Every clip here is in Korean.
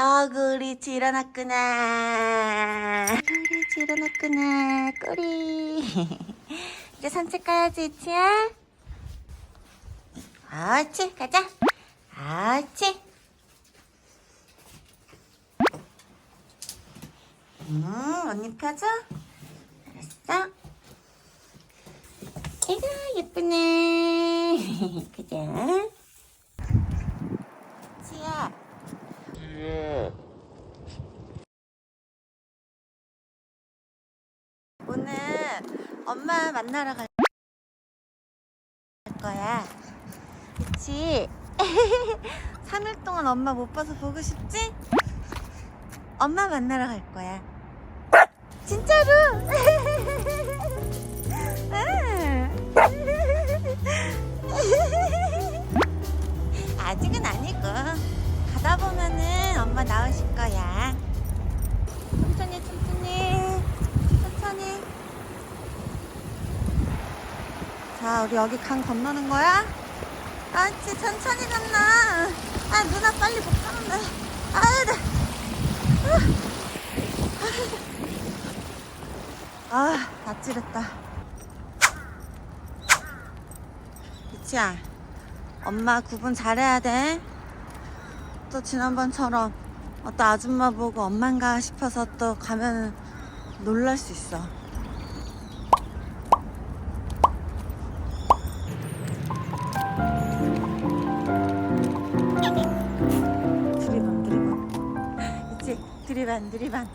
어구리 일어났구나. 어구리 일어났구나. 꼬리. 이제 산책 가야지, 이치야. 옳지, 가자. 옳지. 음, 언니 펴줘. 알았어. 아이고, 예쁘네. 그자. 치야. 오늘 엄마 만나러 갈 거야. 그치? 3일 동안 엄마 못 봐서 보고 싶지? 엄마 만나러 갈 거야. 진짜로? 응. 아직은 아니고 가다 보면은 엄마 나오실 거야. 천천히 천천히 천천히. 자 우리 여기 강 건너는 거야? 그렇지 천천히 건너. 아 누나 빨리 못 가는데. 아유 나. 아, 아찔했다. 이치야, 엄마 구분 잘해야 돼. 또 지난번처럼 어떤 아줌마 보고 엄만가 싶어서 또 가면 놀랄 수 있어. 드리반, 드리반.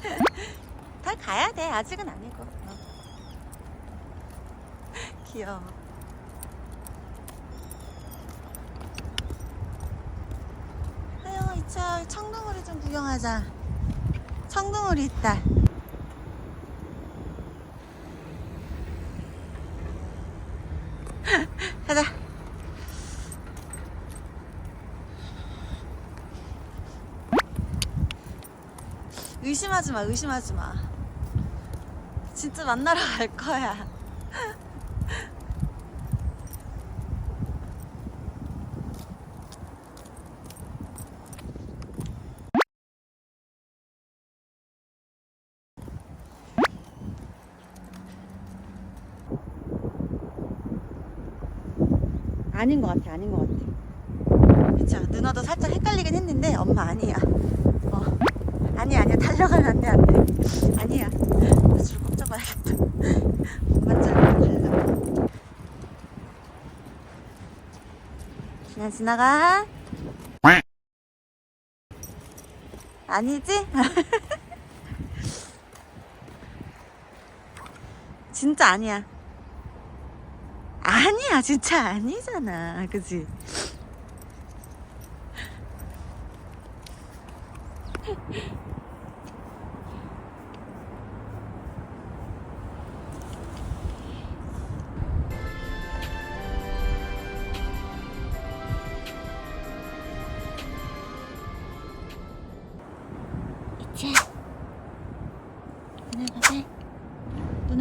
다 가야 돼. 아직은 아니고. 어. 귀여워. 아유, 이차 청둥오리 좀 구경하자. 청둥오리 있다. 의심하지 마, 의심하지 마. 진짜 만나러 갈 거야. 아닌 것 같아, 아닌 것 같아. 그쵸, 누나도 살짝 헷갈리긴 했는데, 엄마 아니야. 달려가면 안 돼, 안 돼. 아니야. 잡아야겠다. 맞지? 달려. 그냥 지나가. 아니지? 진짜 아니야. 아니야, 진짜 아니잖아. 그지?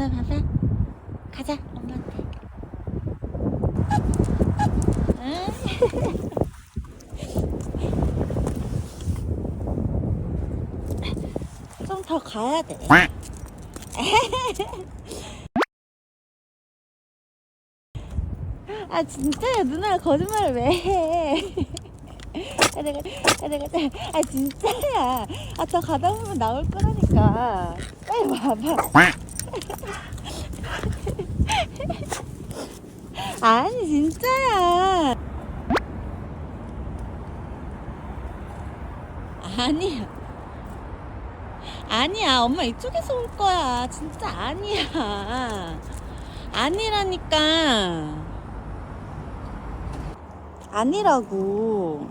누나 봐봐 가자 엄마한테. 좀 더 가야 돼. 아 진짜야 누나 거짓말을 왜해? 가자 가자 가자 가자 아 진짜야. 아더 가다 보면 나올 거라니까. 빨리 와봐 아니 진짜야. 아니야. 아니야. 엄마 이쪽에서 올 거야. 진짜 아니야. 아니라니까. 아니라고.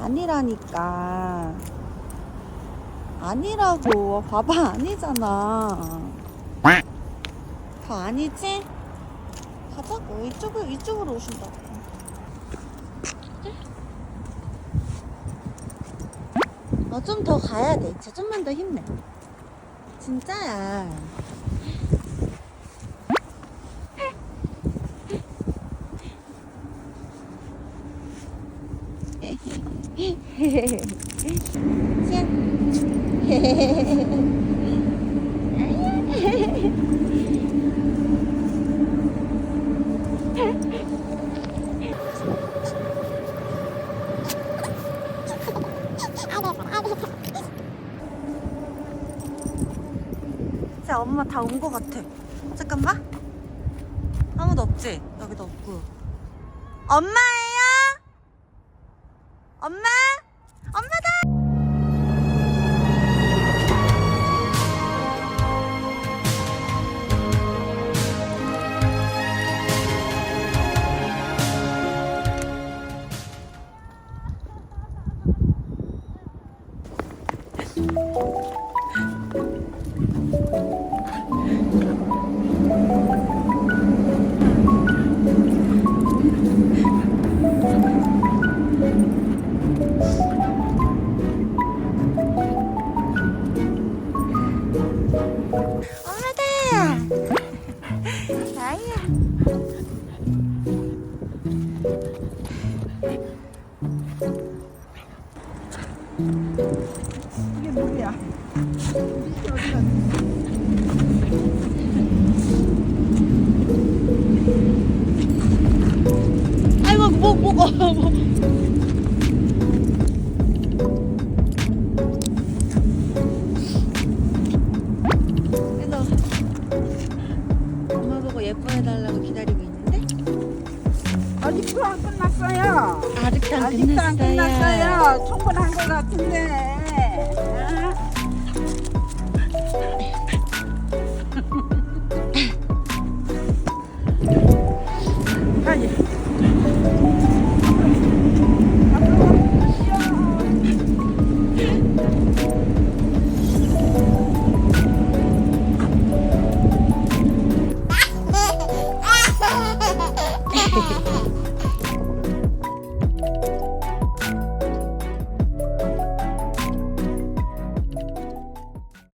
아니라니까 아니라고. 봐봐 아니잖아. 더 아니지? 가자고 이쪽으로 이쪽으로 오신다고 어 좀 더 가야 돼. 진짜 좀만 더 힘내. 진짜야 진짜 엄마 다온거 같아. 잠깐만. 아무도 없지? 여기도 없고. 엄마예요? 엄마? 엄마다! 그래서 엄마 보고 예뻐해달라고 기다리고 있는데 아직도 안 끝났어요. 아직도 안 아직도 안 끝났어요. 끝났어요. 충분한 것 같은데. 아,